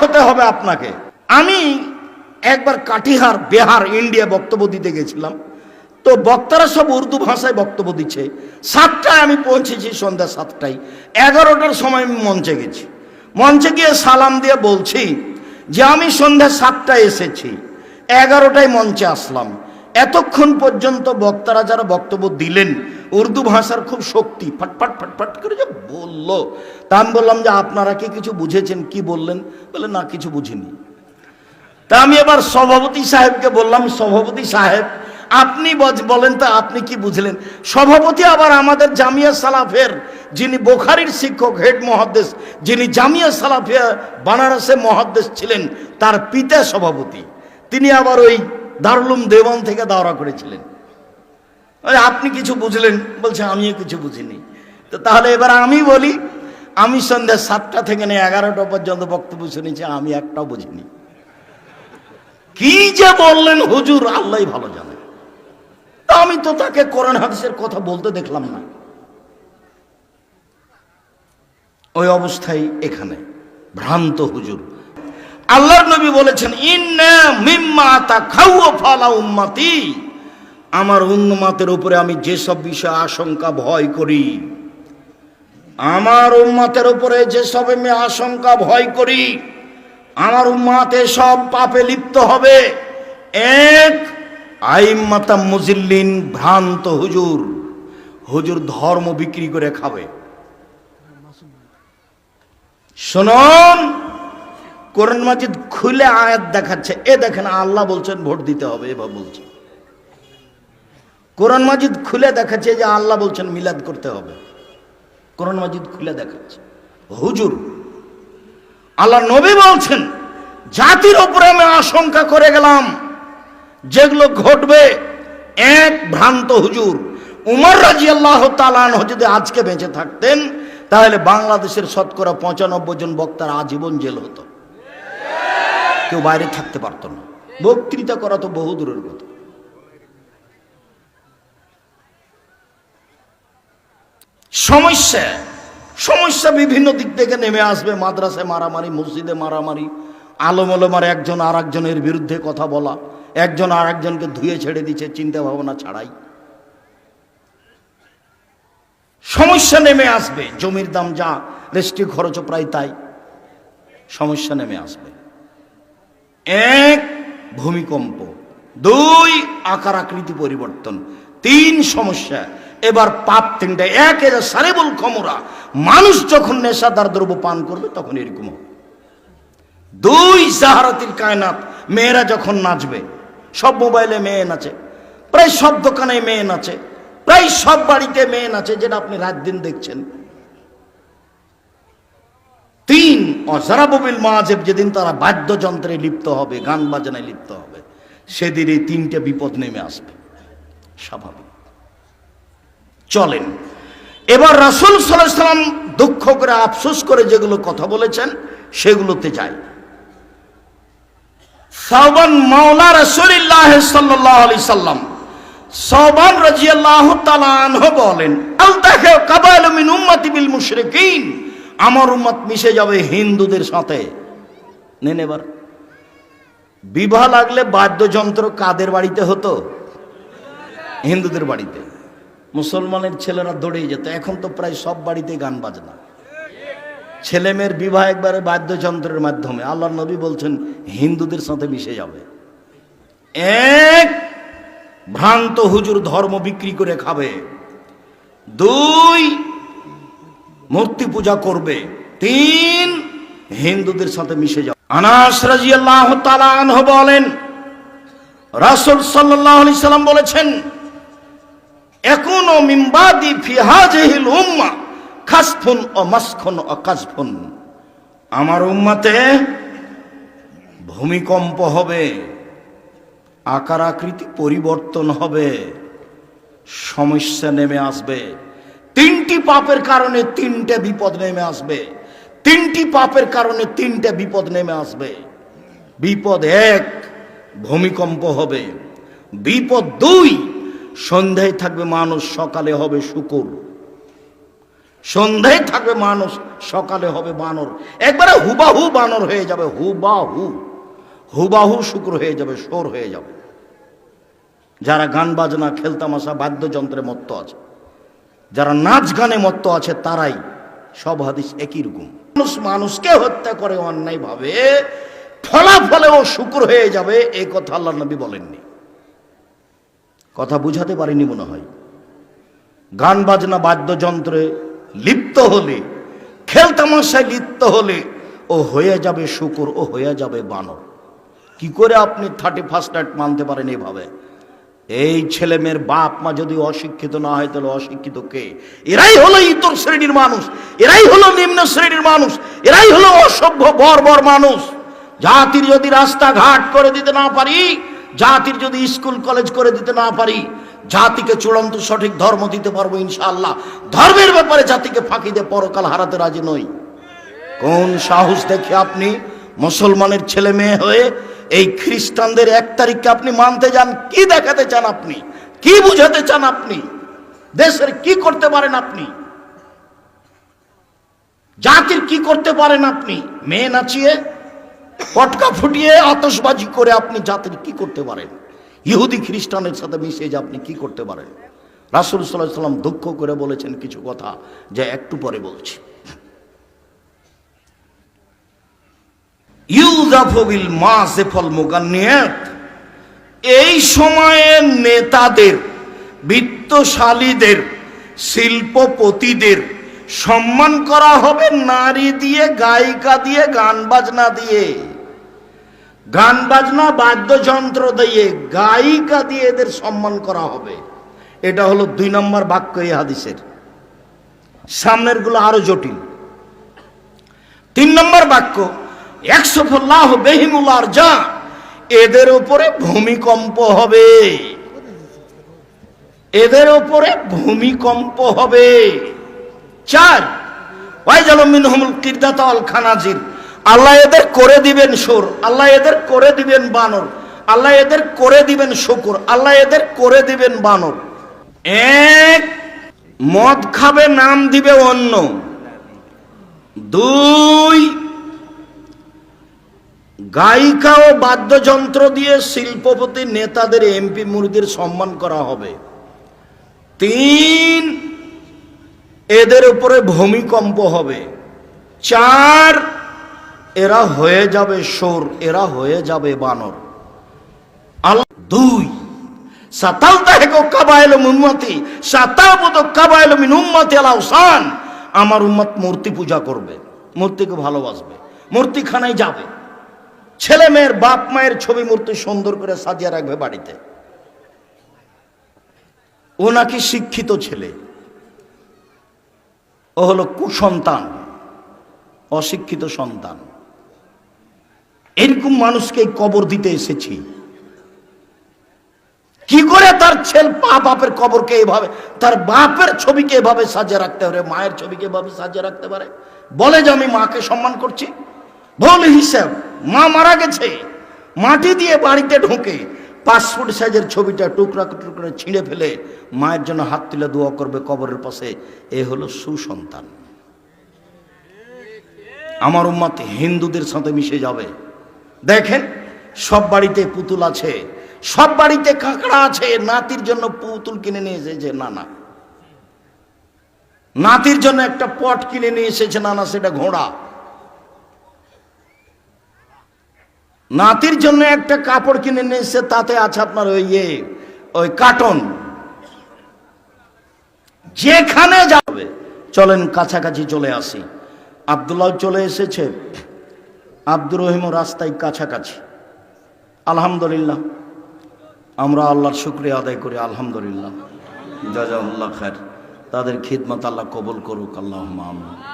হতে হবে আপনাকে। আমি একবার কাটিহার, বিহার ইন্ডিয়া বক্তব্য দিতে গেছিলাম। তো বক্তারা সব উর্দু ভাষায় বক্তব্য দিচ্ছে। সাতটায় আমি পৌঁছেছি সন্ধ্যা সাতটায়। এগারোটার সময় আমি মঞ্চে গেছি। মঞ্চে গিয়ে সালাম দিয়ে বলছি যে আমি সন্ধ্যা সাতটায় এসেছি। এগারোটায় মঞ্চে আসলাম। এতক্ষণ পর্যন্ত বক্তারা যারা বক্তব্য দিলেন উর্দু ভাষার খুব শক্তি ফটফট ফটফট করে যে বলল। তা আমি বললাম যে আপনারা কি কিছু বুঝেছেন? কি বললেন? বলে না, কিছু বুঝিনি। তা আমি এবার সভাপতি সাহেবকে বললাম, সভাপতি সাহেব, আপনি বলেন তো, আপনি কি বুঝলেন? সভাপতি আবার আমাদের জামিয়া সালাফের, যিনি বোখারির শিক্ষক, হেড মহাদ্দেশ, যিনি জামিয়া সালাফিয়া বানারসে মহাদ্দেশ ছিলেন, তার পিতা সভাপতি। তিনি আবার ওই দারুলুম দেওয়ান থেকে দাওরা করেছিলেন। আপনি কিছু বুঝলেন? বলছে, আমিও কিছু বুঝিনি। তো তাহলে এবার আমি বলি, আমি সন্ধ্যা সাতটা থেকে নিয়ে এগারোটা পর্যন্ত বক্তব্য শুনেছি, আমি একটাও বুঝিনি। কি যে বললেন হুজুর, আল্লাহ ভালো জানে। তা আমি তো তাকে কোরআন হাদিসের কথা বলতে দেখলাম না। ওই অবস্থায় এখানে ভ্রান্ত হুজুর। আল্লাহর নবী বলেছেন, ইন্না মিম্মা তা খাও ফালা উম্মতি। আমার উন্নমাতের উপরে আমি যেসব বিষয়ে আশঙ্কা, ভয় করি, আমার উম্মাতের উপরে যেসব আমি আশঙ্কা, ভয় করি, আমার উম্মাতে সব পাপে লিপ্ত হবে। এক আইম্মাতা মুজিল্লিন, ভ্রান্ত হুজুর। হুজুর ধর্ম বিক্রি করে খাবে। শুনুন, কোরআন মাজিদ খুলে আয়াত দেখাচ্ছে। এ দেখেন, আল্লাহ বলছেন, ভোট দিতে হবে এবার বলছে। কোরআন মাজিদ খুলে দেখাচ্ছে যে আল্লাহ বলছেন মিলাদ করতে হবে। কোরআন মাজিদ খুলে দেখাচ্ছে। হুজুর, আল্লাহ নবী বলছেন, জাতির উপরে আমি আশঙ্কা করে গেলাম যেগুলো ঘটবে। এক ভ্রান্ত হুজুর, উমর রাজি আল্লাহ তালান যদি আজকে বেঁচে থাকতেন, তাহলে বাংলাদেশের শতকরা পঁচানব্বই জন বক্তার আজীবন জেল হতো। কেউ বাইরে থাকতে পারতো না। বক্তৃতা করা তো বহু দূরের কথা। সমস্যা সমস্যা বিভিন্ন দিক থেকে নেমে আসবে মাদ্রাসায় মারামারি, মসজিদে মারামারি আলম আলমার একজন আর একজনের বিরুদ্ধে কথা বলা, একজন আর একজনকে ধুয়ে ছেড়ে দিচ্ছে, চিন্তা ভাবনা ছাড়াই। সমস্যা নেমে আসবে, জমির দাম যা রেস্ট্রি খরচও প্রায় তাই। সমস্যা নেমে আসবে। এক, ভূমিকম্প। দুই, আকার আকৃতি পরিবর্তন। তিন, সমস্যা। এবার পাপ তিনটা। এক এরা সারেবল ক্ষমরা মানুষ যখন নেশাদার দ্রব্য পান করবে, তখন এরকম দুই জাহারাতির কায়নাত, মেয়েরা যখন নাচবে, সব মোবাইলে মেয়ে নাচে, প্রায় সব দোকানে মেয়ে নাচে, প্রায় সব বাড়িতে মেয়ে নাচে, যেটা আপনি রাত দিন দেখছেন। তিন অজারাববিল মাহাজেব যেদিন তারা বাদ্যযন্ত্রে লিপ্ত হবে, গান বাজনায় লিপ্ত হবে, সেদিন এই তিনটে বিপদ নেমে আসবে। স্বাভাবিক। চলেন। এবার রাসুল সাল্লাহ সাল্লাম দুঃখ করে আফসোস করে যেগুলো কথা বলেছেন, সেগুলোতে যাই। সাবান মাওলা রাসূলুল্লাহ সাল্লাল্লাহু আলাইহি সাল্লাম সাবান রাদিয়াল্লাহু তাআলা আনহু বলেন আলতাহে কাবাইল মিন উম্মতি বিল মুশরিকিন। আমার উম্মত মিশে যাবে হিন্দুদের সাথে। নেন এবার। বিবাহ লাগলে বাদ্যযন্ত্র কাদের বাড়িতে হতো? হিন্দুদের বাড়িতে। মুসলমানের ছেলেরা দৌড়েই যেত। এখন তো প্রায় সব বাড়িতে গান বাজনা। ছেলে মেয়ের বিবাহ একবারে বাদ্যযন্ত্রের মাধ্যমে। আল্লাহ নবী বলছেন, হিন্দুদের সাথে মিশে যাবে। এক ভ্রান্ত হুজুর ধর্ম বিক্রি করে খাবে। দুই মূর্তি পূজা করবে। তিন হিন্দুদের সাথে মিশে যাবে। আনাস রাজিয়াল্লাহ তাআলা আনহু বলেন, রাসূল আলাইহি সাল্লাম বলেছেন এখনও মিম্বাদি ফিহাজহিল উম্মা, খাসফুন ও মাসখুন ও কাজফুন আমার উম্মাতে ভূমিকম্প হবে, আকার আকৃতি পরিবর্তন হবে, সমস্যা নেমে আসবে। তিনটি পাপের কারণে তিনটে বিপদ নেমে আসবে। তিনটি পাপের কারণে তিনটে বিপদ নেমে আসবে। বিপদ এক, ভূমিকম্প হবে। বিপদ দুই সন্ধ্যায় থাকবে মানুষ, সকালে হবে শুকুর। সন্ধ্যায় থাকবে মানুষ, সকালে হবে বানর। একবারে হুবাহু বানর হয়ে যাবে, হুবাহু। হুবাহু শুক্র হয়ে যাবে সোর হয়ে যাবে। যারা গান বাজনা খেলতামাশা বাদ্যযন্ত্রে মত্ত আছে, যারা নাচ গানে মত্ত আছে, তারাই সব হাদিস একই রকম। মানুষ মানুষকে হত্যা করে, অন্যায়ভাবে ফলাফলে ও শুক্র হয়ে যাবে এই কথা আল্লাহ নবী বলেননি। কথা বুঝাতে পারিনি মনে হয়। গান বাজনা বাদ্যযন্ত্রে লিপ্ত হলে খেলতামাশায় লিপ্ত হলে, ও হয়ে যাবে শুকুর, ও হয়ে যাবে বানর। কি করে আপনি থার্টি ফার্স্ট নাইট মানতে পারেন এইভাবে এই ছেলে মেয়ের বাপ মা যদি অশিক্ষিত না হয়, তাহলে অশিক্ষিত কে? এরাই হলো ইতর শ্রেণির মানুষ, এরাই হলো নিম্ন শ্রেণির মানুষ, এরাই হলো অসভ্য বর্বর মানুষ। জাতির যদি রাস্তাঘাট করে দিতে না পারি জাতির যদি স্কুল, কলেজ করে দিতে না পারি, জাতিকে চূড়ান্ত সঠিক ধর্ম দিতে পারব ইনশাআল্লাহ। ধর্মের ব্যাপারে জাতিকে ফাঁকি দিয়ে পরকাল হারাতে রাজি নই। কোন সাহস দেখে আপনি মুসলমানের ছেলে মেয়ে হয়ে এই খ্রিস্টানদের এক তারিখকে আপনি মানতে যান? কি দেখাতে চান আপনি? কি বুঝাতে চান আপনি? দেশের কি করতে পারেন আপনি? জাতির কি করতে পারেন আপনি? মেয়ে নাচিয়ে পটকা ফুটিয়ে আতশবাজি করে আপনি জাতির কি করতে পারেন? ইহুদি খ্রিস্টানের সাথে মিশে যে আপনি কি করতে পারেন? রাসুল সাল্লাহ সাল্লাম দুঃখ করে বলেছেন কিছু কথা যা একটু পরে বলছি। এই সময়ে নেতাদের, বিত্তশালীদের, শিল্পপতিদের সম্মান করা হবে নারী দিয়ে, গায়িকা দিয়ে, গান বাজনা দিয়ে। গান বাজনা, বাদ্যযন্ত্র দিয়ে গায়িকা দিয়ে এদের সম্মান করা হবে। এটা হলো দুই নম্বর বাক্য এই হাদিসের। সামনেরগুলো আরও জটিল। তিন নম্বর বাক্য একশো ফল্লাহ বেহিমুল্লার যা এদের উপরে ভূমিকম্প হবে। এদের উপরে ভূমিকম্প হবে। চার ওয়াইজালমিন হুমুল কিরদাতাল খানাজির আল্লাহ এদের করে দিবেন সুর, আল্লাহ এদের করে দিবেন বানর, আল্লাহ এদের করে দিবেন শুকুর, আল্লাহ এদের করে দিবেন বানর। এক, মদ খাবে, নাম দিবে অন্য। দুই, গায়িকা ও বাদ্যযন্ত্র দিয়ে শিল্পপতি নেতাদের এমপি মুরগির সম্মান করা হবে। তিন, এদের উপরে ভূমিকম্প হবে। চার এরা হয়ে যাবে সোর, এরা হয়ে যাবে বানর। দুই। সাতাল তাহেকো কাবাইল উম্মতি সাতাবত কাবাইল মিন উম্মতি আলা আমার উম্মত মূর্তি পূজা করবে, মূর্তিকে ভালোবাসবে, মূর্তিখানায় যাবে। ছেলে মেয়ের বাপ মায়ের ছবি মূর্তি সুন্দর করে সাজিয়ে রাখবে বাড়িতে। ও নাকি শিক্ষিত ছেলে। ও হলো কুসন্তান, অশিক্ষিত সন্তান। এরকম মানুষকে কবর দিতে এসেছি। কি করে তার ছেলে পা বাপের কবরকে এভাবে তার বাপের ছবিকে এভাবে সাজিয়ে রাখতে পারে, মায়ের ছবিকে এভাবে সাজিয়ে রাখতে পারে? বলে যে আমি মাকে সম্মান করছি। ভুল হিসাব, মা মারা গেছে। মাটি দিয়ে বাড়িতে ঢোকে। পাসপোর্ট সাইজের ছবিটা টুকরা টুকরা ছিঁড়ে ফেলে মায়ের জন্য হাত তুলে দোয়া করবে কবরের পাশে। এ হলো সুসন্তান। আমার উম্মাত হিন্দুদের সাথে মিশে যাবে। দেখেন, সব বাড়িতে পুতুল আছে, সব বাড়িতে কাঁকড়া আছে, নাতির জন্য পুতুল কিনে নিয়ে এসেছে না না নাতির জন্য একটা পট কিনে নিয়ে এসেছে না না সেটা ঘোড়া। নাতির জন্য একটা কাপড় কিনে নিয়ে এসে তাতে আছে আপনার ওই ইয়ে ওই কাটন যেখানে যাবে, চলেন কাছাকাছি চলে আসি। আবদুল্লাহ চলে এসেছে আব্দুর রহিম রাস্তায় কাছাকাছি। আলহামদুলিল্লাহ। আমরা আল্লাহর শুক্রিয়া আদায় করি, আলহামদুলিল্লাহ। জাজাউল্লাহ খায়ের। তাদের খিদমত আল্লাহ কবুল করুক আল্লাহ আমিন।